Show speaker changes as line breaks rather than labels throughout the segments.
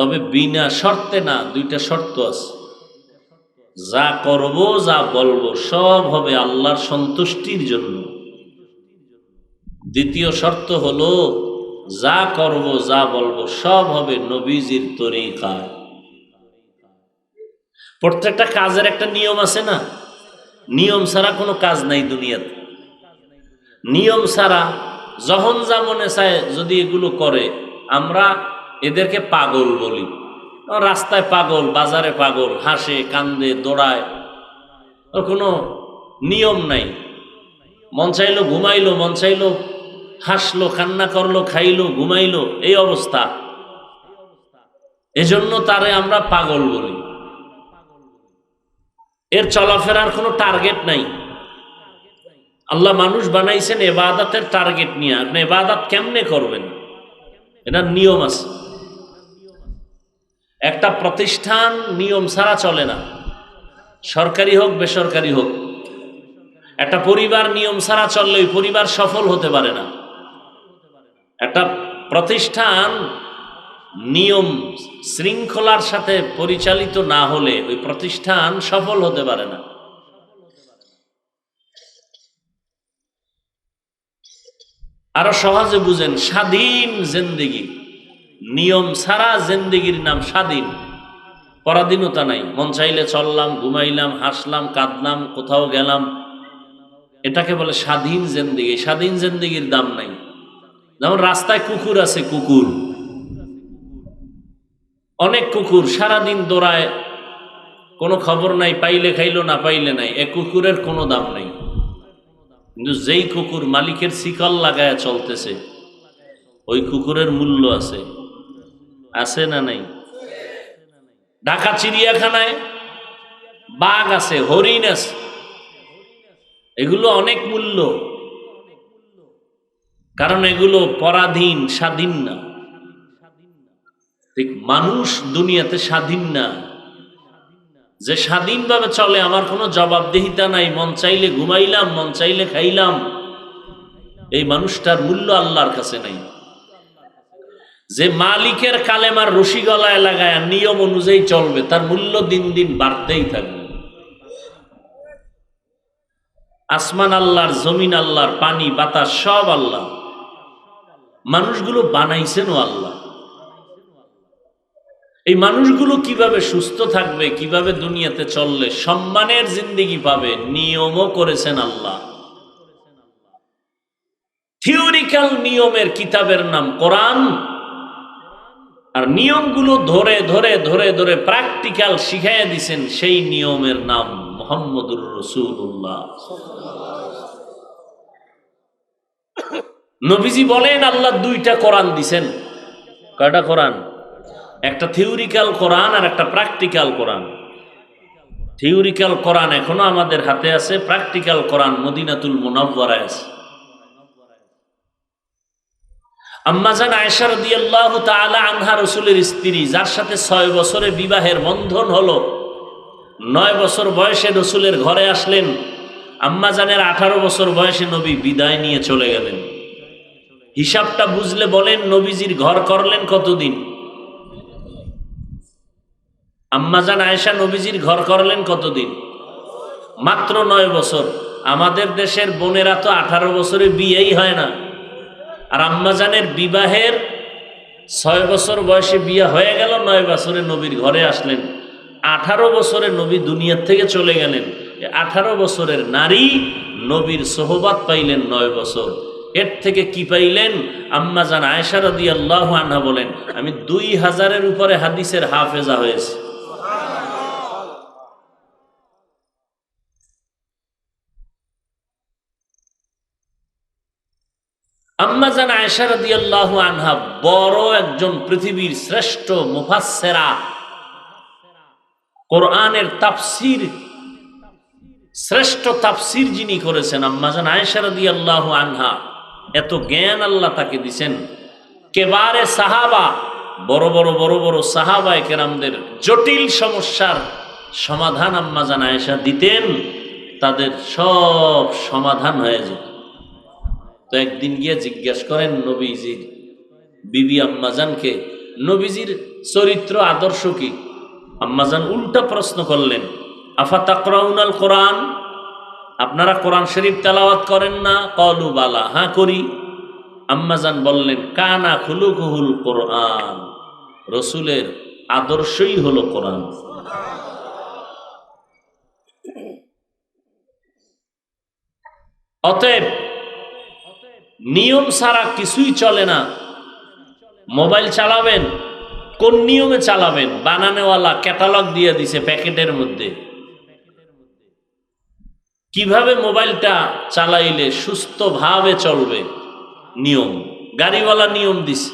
তবে বিনা শর্তে না, দুইটা শর্ত আছে। যা করব, যা বলব, সব হবে আল্লাহর সন্তুষ্টির জন্য। দ্বিতীয় শর্ত হলো, যা করব, যা বলব, সব হবে নবীজির তরিকায়। প্রত্যেকটা কাজের একটা নিয়ম আছে না? নিয়ম ছাড়া কোনো কাজ নাই দুনিয়াতে। নিয়ম ছাড়া যখন যা মনে চায়, যদি এগুলো করে, আমরা এদেরকে পাগল বলি। রাস্তায় পাগল, বাজারে পাগল, হাসে, কান্দে, দৌড়ায়। ওর কোনো নিয়ম নাই। মন চাইলো ঘুমাইলো, মন চাইলো হাসলো, কান্না করল, খাইলো, ঘুমাইলো, এই অবস্থা। এজন্য তারে আমরা পাগল বলি। এর চলাফেরার কোনো টার্গেট নাই। আল্লাহ মানুষ বানাইছেন এবাদাতের টার্গেট নিয়ে। আপনি এবাদাত কেমনে করবেন? এটার নিয়ম আছে। একটা প্রতিষ্ঠান নিয়ম ছাড়া চলে না। সরকারি হোক, বেসরকারি হোক। একটা পরিবার নিয়ম ছাড়া চললে ওই পরিবার সফল হতে পারে না। একটা প্রতিষ্ঠান নিয়ম শৃঙ্খলার সাথে পরিচালিত না হলে ওই প্রতিষ্ঠান সফল হতে পারে না। আরও সহজে বুঝেন, স্বাধীন জেন্দেগি। নিয়ম সারা জেন্দেগির নাম স্বাধীন। পরাধীনতা নাই। মন চাইলে চললাম, ঘুমাইলাম, হাসলাম, কাঁদলাম, কোথাও গেলাম। এটাকে বলে স্বাধীন জেন্দেগি। স্বাধীন জেন্দেগির দাম নাই। যেমন রাস্তায় কুকুর আছে, কুকুর। অনেক কুকুর সারাদিন দৌড়ায়, কোনো খবর নাই, পাইলে খাইলো, না পাইলে নাই। এ কুকুরের কোনো দাম নেই। কিন্তু যেই কুকুর মালিকের শিকল লাগায় চলতেছে, ওই কুকুরের মূল্য আছে। আছে না নাই? ঢাকা চিড়িয়াখানায় বাঘ আছে, হরিণ আছে। এগুলো অনেক মূল্য। কারণ এগুলো পরাধীন, স্বাধীন না। ঠিক, মানুষ দুনিয়াতে স্বাধীন না। যে স্বাধীনভাবে চলে, আমার কোনো জবাবদিহিতা নাই। মন চাইলে ঘুমাইলাম, মন চাইলে খাইলাম। এই মানুষটার মূল্য আল্লাহর কাছে নাই। যে মালিকের কালেমার রশি গলায় লাগায় নিয়ম অনুযায়ী চলবে, তার মূল্য দিন দিন বাড়তেই থাকবে। আসমান আল্লাহর, জমিন আল্লাহর, পানি, বাতাস, সব আল্লাহ। মানুষগুলো বানাইছেনও আল্লাহ। এই মানুষগুলো কীভাবে সুস্থ থাকবে, কীভাবে দুনিয়াতে চললে, সম্মানের জিন্দিগি পাবে, নিয়মও করেছেন আল্লাহ। থিওরিক্যাল নিয়মের কিতাবের নাম কোরআন। আর নিয়মগুলো ধরে ধরে ধরে ধরে প্র্যাকটিক্যাল শিখাইয়া দিছেন, সেই নিয়মের নাম মোহাম্মদুর রসুল্লাহ নবীজি বলেন, আল্লাহ দুইটা কোরআন দিছেন। কয়টা কোরআন? একটা থিওরিক্যাল কোরআন আর একটা প্র্যাকটিক্যাল কোরআন। থিওরিক্যাল কোরআন এখনও আমাদের হাতে আছে প্র্যাকটিক্যাল কোরআন মদিনাতুল মুনাব্বরায় আছে। আম্মাজান আয়েশার দিয়াল্লাহু তাআলা আনহা রসুলের স্ত্রী, যার সাথে ছয় বছরে বিবাহের বন্ধন হলো। নয় বছর বয়সে রসুলের ঘরে আসলেন। আম্মাজানের আঠারো বছর বয়সে নবী বিদায় নিয়ে চলে গেলেন। হিসাবটা বুঝলে বলেন, নবীজির ঘর করলেন কতদিন? আম্মাজান আয়েশা নবীজির ঘর করলেন কতদিন? মাত্র নয় বছর। আমাদের দেশের বোনেরা তো আঠারো বছরে বিয়েই হয় না। আর আম্মাজানের বিবাহের ছয় বছর বয়সে বিয়ে হয়ে গেল, নয় বছরে নবীর ঘরে আসলেন। আঠারো বছরে নবী দুনিয়ার থেকে চলে গেলেন। আঠারো বছরের নারী নবীর সোহবাত পাইলেন নয় বছর। এর থেকে কি পাইলেন? আম্মাজান আয়েশা রদি আল্লাহ আনহা বলেন, আমি দুই হাজারের উপরে হাদিসের হাফেজা হয়েছে। আম্মাজান আয়েশা রাদিয়াল্লাহু আনহা বড় একজন পৃথিবীর শ্রেষ্ঠ মুফাসসিরা। কোরআনের তাফসীর, শ্রেষ্ঠ তাফসীর যিনি করেছেন আম্মাজান আয়েশা রাদিয়াল্লাহু আনহা, এত জ্ঞান আল্লাহ তাকে দিছেন। কেবারে সাহাবা, বড় বড় বড় বড় সাহাবায়ে কেরামদের জটিল সমস্যার সমাধান আম্মাজান আয়েশা দিতেন, তাদের সব সমাধান হয়ে যেত। তো একদিন গিয়ে জিজ্ঞাসা করেন নবীজি, বিবি আম্মাজানকে, নবীজির চরিত্র আদর্শ কি? আম্মাজান উল্টা প্রশ্ন করলেন, আফা তাকরাউনাল কোরআন? আপনারা কোরআন শরীফ তেলাওয়াত করেন না? কলু বালা হ্যাঁ করি। আম্মাজান বললেন, কানা খুলুকুহুল কোরআন। রসুলের আদর্শই হলো কোরআন। অতএব নিয়ম ছাড়া কিছুই চলে না। মোবাইল চালাবেন, কোন নিয়মে চালাবেন? বানানেওয়ালা ক্যাটালগ দিয়ে দিছে প্যাকেটের মধ্যে। কীভাবে মোবাইলটা চালাইলে সুস্থভাবে চলবে? নিয়ম। গাড়িওয়ালা নিয়ম দিছে।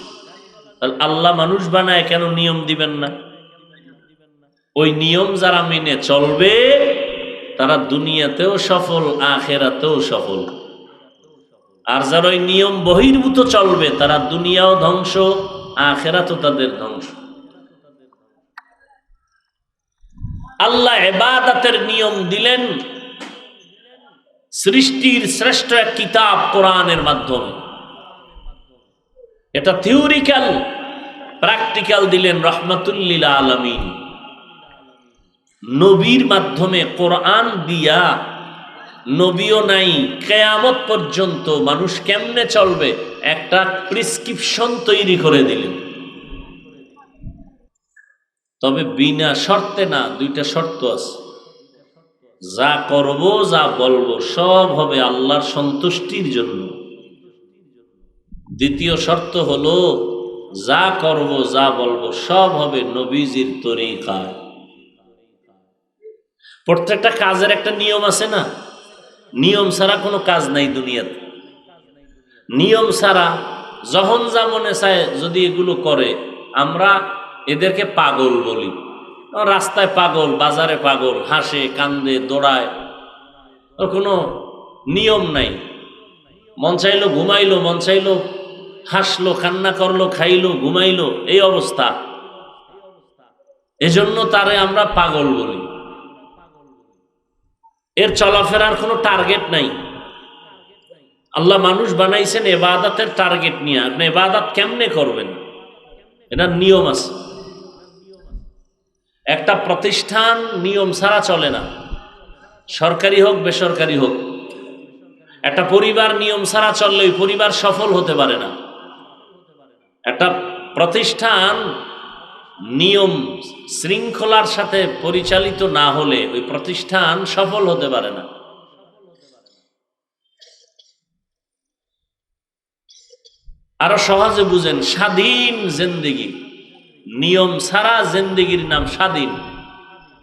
আল্লাহ মানুষ বানায়, কেন নিয়ম দিবেন না? ওই নিয়ম যারা মেনে চলবে, তারা দুনিয়াতেও সফল, আখেরাতেও সফল। আর যারা ওই নিয়ম বহির্ভূত চলবে, তারা দুনিয়াও ধ্বংস, আখেরাতও তাদের ধ্বংস। আল্লাহ এবাদাতের নিয়ম দিলেন সৃষ্টির শ্রেষ্ঠ এক কিতাব কোরআনের মাধ্যমে। এটা থিওরিক্যাল প্র্যাকটিক্যাল দিলেন রহমাতুল্লিল আলমিন। নবীর মাধ্যমে কোরআন দিয়া নবীও নাই, কেয়ামত পর্যন্ত মানুষ কেমনে চলবে? একটা প্রিসক্রিপশন তৈরি করে দিলেন। তবে বিনা শর্তে না, দুইটা শর্ত আছে। যা করব, যা বলব, সব হবে আল্লাহর সন্তুষ্টির জন্য। দ্বিতীয় শর্ত হলো, যা করব, যা বলব, সব হবে নবীজির তরিকায়। প্রত্যেকটা কাজের একটা নিয়ম আছে না? নিয়ম ছাড়া কোনো কাজ নাই দুনিয়াতে। নিয়ম ছাড়া যখন যা মনে চায় যদি এগুলো করে, আমরা এদেরকে পাগল বলি। রাস্তায় পাগল, বাজারে পাগল, হাসে, কান্দে, দৌড়ায়। কোনো নিয়ম নাই। মন চাইলো ঘুমাইলো, মন চাইলো হাসলো, কান্না করল, খাইলো, ঘুমাইলো, এই অবস্থা। এজন্য তারে আমরা পাগল বলি। এর চলাফেরার কোনো টার্গেট নাই। আল্লাহ মানুষ বানাইছেন এবাদাতের টার্গেট নিয়ে। আপনি এবাদাত কেমনে করবেন? এটার নিয়ম আছে। একটা প্রতিষ্ঠান নিয়ম ছাড়া চলে না। সরকারি হোক, বেসরকারি হোক। একটা পরিবার নিয়ম ছাড়া চললে ওই পরিবার সফল হতে পারে না। একটা প্রতিষ্ঠান নিয়ম শৃঙ্খলার সাথে পরিচালিত না হলে ওই প্রতিষ্ঠান সফল হতে পারে না। আরও সহজে বুঝেন, স্বাধীন জেন্দিগি। নিয়ম সারা জেন্দিগির নাম স্বাধীন।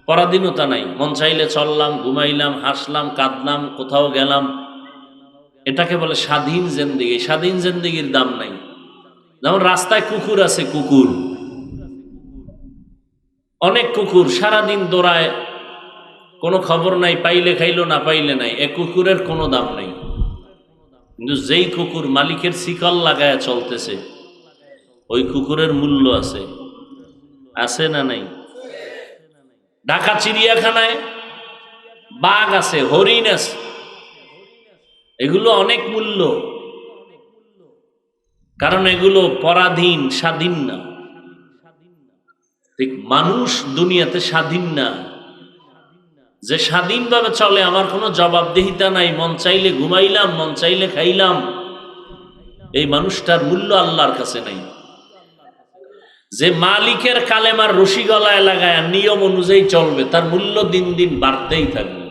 পরাধীনতা নাই। মন চাইলে চললাম, ঘুমাইলাম, হাসলাম, কাঁদলাম, কোথাও গেলাম। এটাকে বলে স্বাধীন জেন্দিগি। স্বাধীন জেন্দিগির দাম নাই। যেমন রাস্তায় কুকুর আছে, কুকুর। অনেক কুকুর সারাদিন দৌড়ায়, কোনো খবর নাই, পাইলে খাইলো, না পাইলে নাই। এ কুকুরের কোনো দাম নাই। কিন্তু যেই কুকুর মালিকের শিকল লাগায় চলতেছে, ওই কুকুরের মূল্য আছে। আছে না নাই? ঢাকা চিড়িয়াখানায় বাঘ আছে, হরিণ আছে। এগুলো অনেক মূল্য। কারণ এগুলো পরাধীন, স্বাধীন না। ঠিক, মানুষ দুনিয়াতে স্বাধীন না। যে স্বাধীনভাবে চলে, আমার কোনো জবাবদিহিতা নাই। মন চাইলে ঘুমাইলাম, মন চাইলে খাইলাম। এই মানুষটার মূল্য আল্লাহর কাছে নাই। যে মালিকের কালেমার রশি গলায় লাগায় নিয়ম অনুযায়ী চলবে, তার মূল্য দিন দিন বাড়তেই থাকবে।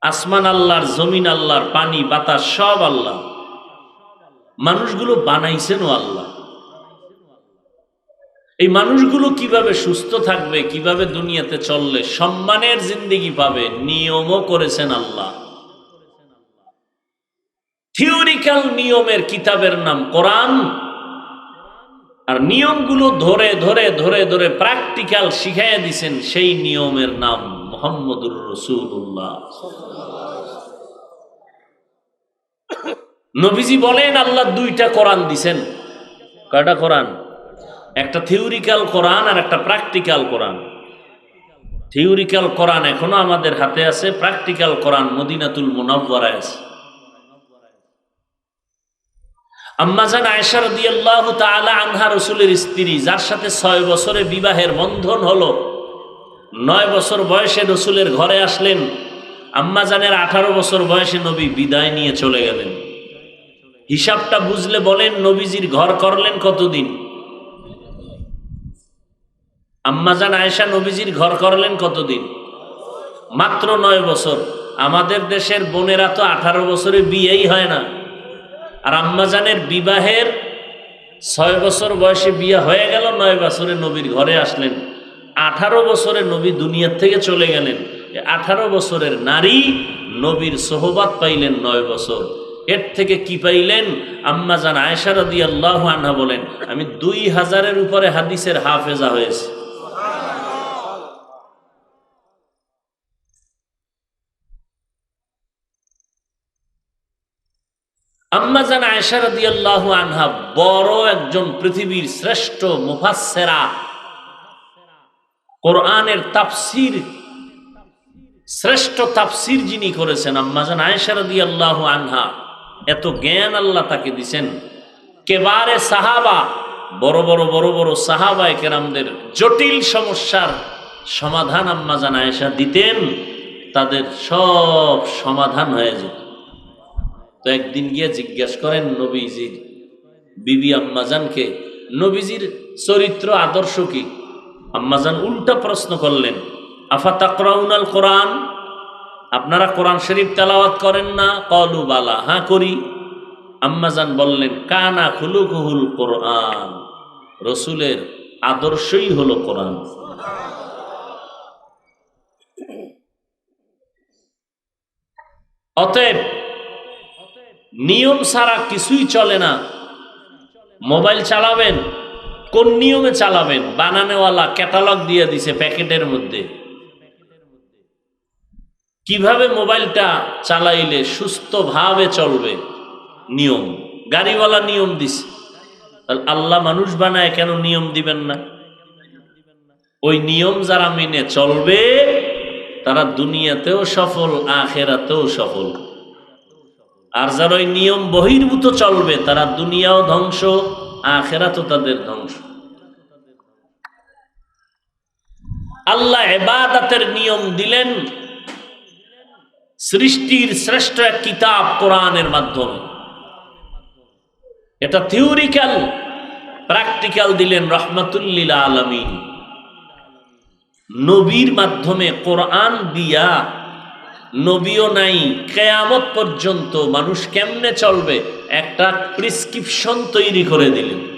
আসমান আল্লাহর, জমিন আল্লাহর, পানি, বাতাস, সব আল্লাহ। মানুষগুলো বানাইছেনও আল্লাহ। এই মানুষগুলো কীভাবে সুস্থ থাকবে, কীভাবে দুনিয়াতে চললে সম্মানের জিন্দিগি পাবে, নিয়মও করেছেন আল্লাহ। থিওরিক্যাল নিয়মের কিতাবের নাম কোরআন। আর নিয়মগুলো ধরে ধরে ধরে ধরে প্র্যাকটিক্যাল শিখাইয়া দিছেন সেই নিয়মের নাম মোহাম্মদুর রসুল্লাহ নবীজি বলেন, আল্লাহ দুইটা কোরআন দিছেন। কয়টা কোরআন? একটা থিওরিক্যাল কোরআন আর একটা প্র্যাকটিক্যাল কোরআন থিওরিক্যাল কোরআন এখনও আমাদের হাতে আছে প্র্যাকটিক্যাল কোরআন মদিনাতুল মুনাব্বরায় আছে। আম্মাজান আয়েশা রাদিয়াল্লাহু তাআলা আনহা রসুলের স্ত্রী, যার সাথে ছয় বছরে বিবাহের বন্ধন হলো, নয় বছর বয়সে রসুলের ঘরে আসলেন। আম্মাজানের আঠারো বছর বয়সে নবী বিদায় নিয়ে চলে গেলেন। হিসাবটা বুঝলে বলেন, নবীজির ঘর করলেন কতদিন? আম্মাজান আয়েশা নবীজির ঘর করলেন কতদিন? মাত্র নয় বছর। আমাদের দেশের বোনেরা তো আঠারো বছরে বিয়েই হয় না। আর আম্মাজানের বিবাহের ছয় বছর বয়সে বিয়ে হয়ে গেল, নয় বছরে নবীর ঘরে আসলেন। আঠারো বছরে নবী দুনিয়ার থেকে চলে গেলেন। আঠারো বছরের নারী নবীর সোহবাত পাইলেন নয় বছর। এর থেকে কি পাইলেন? আম্মাজান আয়েশা রদি আল্লাহ আনহা বলেন, আমি দুই হাজারের উপরে হাদিসের হাফেজা হয়েছে। আম্মাজান আয়েশা রাদিয়াল্লাহু আনহা বড় একজন পৃথিবীর শ্রেষ্ঠ মুফাসসিরা। কোরআনের তাফসীর, শ্রেষ্ঠ তাফসীর যিনি করেছেন আম্মাজান আয়েশা রাদিয়াল্লাহু আনহা, এত জ্ঞান আল্লাহ তাকে দিছেন। কেবারে সাহাবা, বড় বড় বড় বড় সাহাবায়ে কেরামদের জটিল সমস্যার সমাধান আম্মাজান আয়েশা দিতেন, তাদের সব সমাধান হয়ে যেত। তো একদিন গিয়ে জিজ্ঞেস করেন নবীজির বিবি আম্মাজানকে, নবীজির চরিত্র আদর্শ কি? আম্মাজান উল্টা প্রশ্ন করলেন, আফা তাকরাউনাল কোরআন? আপনারা কোরআন শরীফ তেলাওয়াত করেন না? কলু বালা হ্যাঁ করি। আম্মাজান বললেন, কানা খুলুকুহুল কোরআন। রসুলের আদর্শই হলো কোরআন। অতএব নিয়ম ছাড়া কিছুই চলে না। মোবাইল চালাবেন, কোন নিয়মে চালাবেন? বানানেওয়ালা ক্যাটালগ দিয়ে দিছে প্যাকেটের মধ্যে। কীভাবে মোবাইলটা চালাইলে সুস্থভাবে চলবে? নিয়ম। গাড়িওয়ালা নিয়ম দিছে। আল্লাহ মানুষ বানায় কেন নিয়ম দিবেন না? ওই নিয়ম যারা মেনে চলবে, তারা দুনিয়াতেও সফল, আখেরাতেও সফল। আর যারা ওই নিয়ম বহির্ভূত চলবে, তারা দুনিয়াও ধ্বংস, আখেরাতও তাদের ধ্বংস। আল্লাহ এবাদাতের নিয়ম দিলেন সৃষ্টির শ্রেষ্ঠ এক কিতাব কোরআনের মাধ্যমে। এটা থিওরিক্যাল প্র্যাকটিক্যাল দিলেন রহমাতুল্লিল আলমিন। নবীর মাধ্যমে কোরআন দিয়া নবীও নাই কেয়ামত পর্যন্ত মানুষ কেমনে চলবে? একটা প্রিসক্রিপশন তৈরি করে দিলেন।